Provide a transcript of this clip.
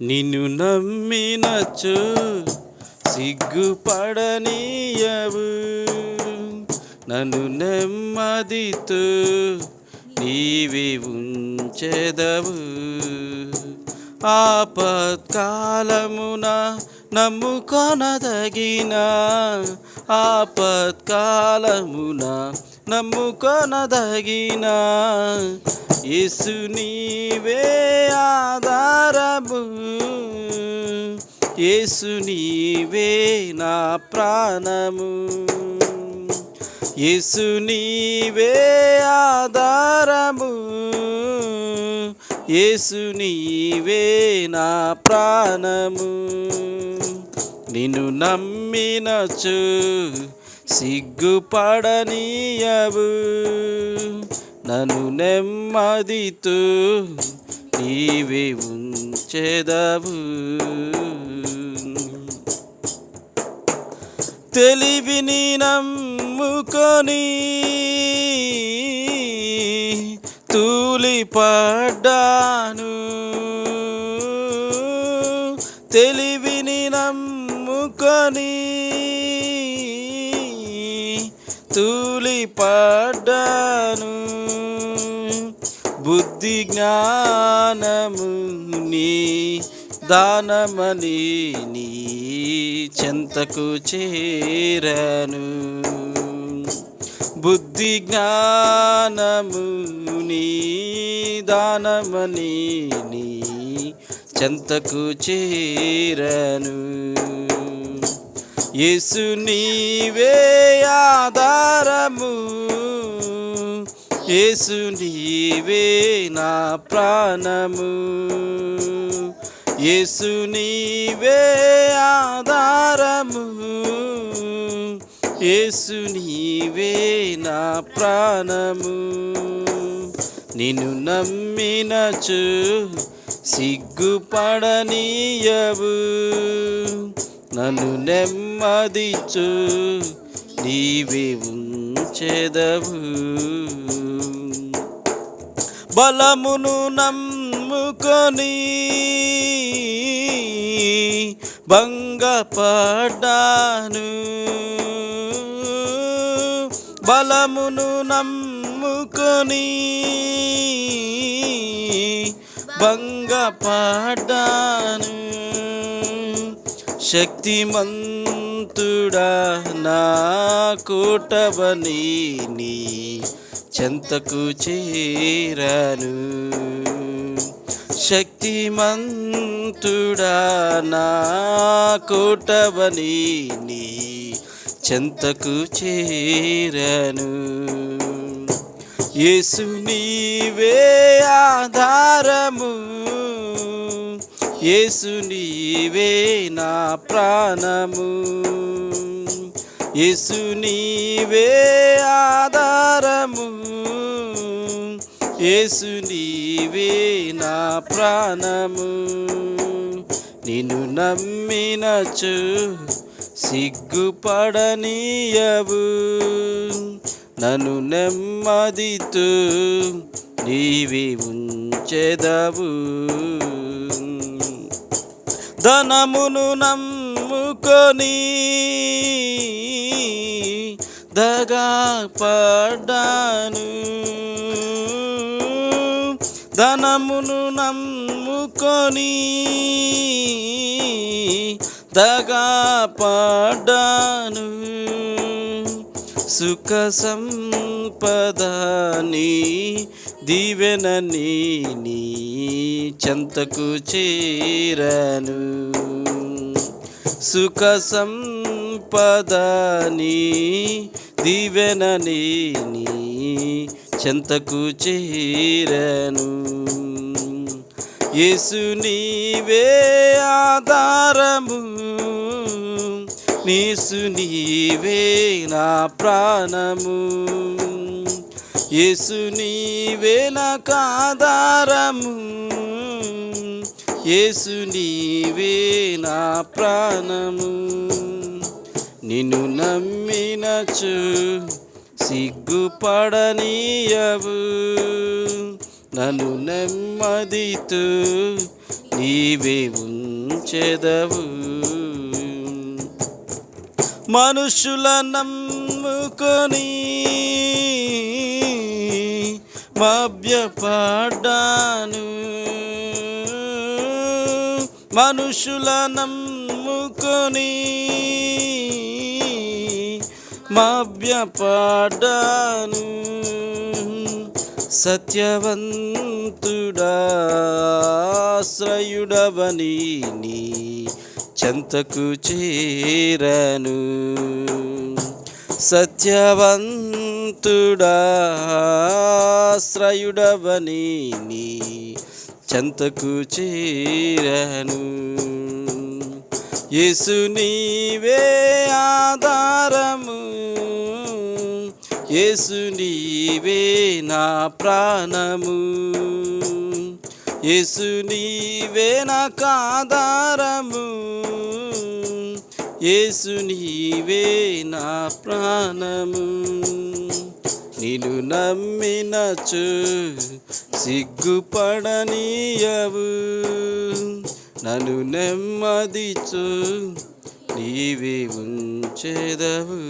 నిన్ను నమ్మినచ్చు సిగ్గుపడనీయవు. నన్ను నెమ్మదితో నీవి ఉంచెదవు. ఆపత్కాలమున నమ్ముకొనదగిన ఆపత్కాలమున నమ్ముకొనదగిన యేసు నీవే ఆధారము. యేసు నీవే నా ప్రాణము. యేసు నీవే ఆధారము. యేసు నీవే నా ప్రాణము. నిన్ను నమ్మి నమ్మినచు సిగ్గుపడనీయవు. నన్ను నెమ్మదితూ నీవే ఉంచెదవు. తెలివిని నమ్ముకొని తూలిపడ్డాను తెలి నమ్ముకొని తూలిపడ్డాను. బుద్ధి జ్ఞానము నీ దానమని నీ చెంతకు చేరను. బుద్ధి జ్ఞానము నీ దానమని నీ చెంతకు చేరను. యేసు నీవే ఆధారము. యేసు నీవే నా ప్రాణము. యేసు నీవే ఆధారము. యేసు నీవే నా ప్రాణము. నిన్ను నమ్మినచు సిగ్గుపడనీయవు. నన్ను నెమ్మదిచ్చు నీవే ఉంచెదవు. బలమును నమ్ముకొని భంగపడ్డాను. బలమును నమ్ముకొని భంగపడ్డాను. శక్తిమంతుడా నా కూటబని నీ చెంతకు చేరాను. శక్తిమంతుడా నా కూటబని నీ చెంతకు చేరాను. యేసు నీవే ఆధారము. యేసు నీవే నా ప్రాణము. యేసు నీవే ఆధారము. యేసు నీవే నా ప్రాణము. నిన్ను నమ్మినచు సిగ్గుపడనీయవు. నన్ను నెమ్మదితూ నీవి ఉంచెదవు. ధనమును నమ్ముకొని దగా పడ్డాను ధనమును నమ్ముకొని దగా పడ్డాను సుఖ సంపదని దీవెనని నీ చెంతకు చేరను. సుఖ సంపదని దీవెనని నీ చెంతకు చేరను. యేసు నీవే ఆధారము నీసు నీవే నా ప్రాణము. యేసు నీవే నాకు ఆధారము. యేసు నీవే నా ప్రాణము. నిన్ను నమ్మినచు సిగ్గుపడనీయవు. నన్ను నెమ్మదితూ నీవే ఉంచెదవు. మనుషుల నమ్ముకొని మభ్యపడ్డాను మనుషుల నమ్ముకొని మభ్యపడ్డాను సత్యవంతుడాశ్రయుడవని నీ చెంతకు చేరను. సత్యవంతుడా ఆశ్రయుడవని నీ చెంతకు చేరను. యేసు నీవే ఆధారము. యేసు నీవే నా ప్రాణము. యేసు నీవే నాకు ఆధారము. యేసు నీవే నా ప్రాణము. నిన్ను నమ్మినచు సిగ్గుపడనీయవు. నన్ను నెమ్మదిచు నీవే ఉంచెదవు.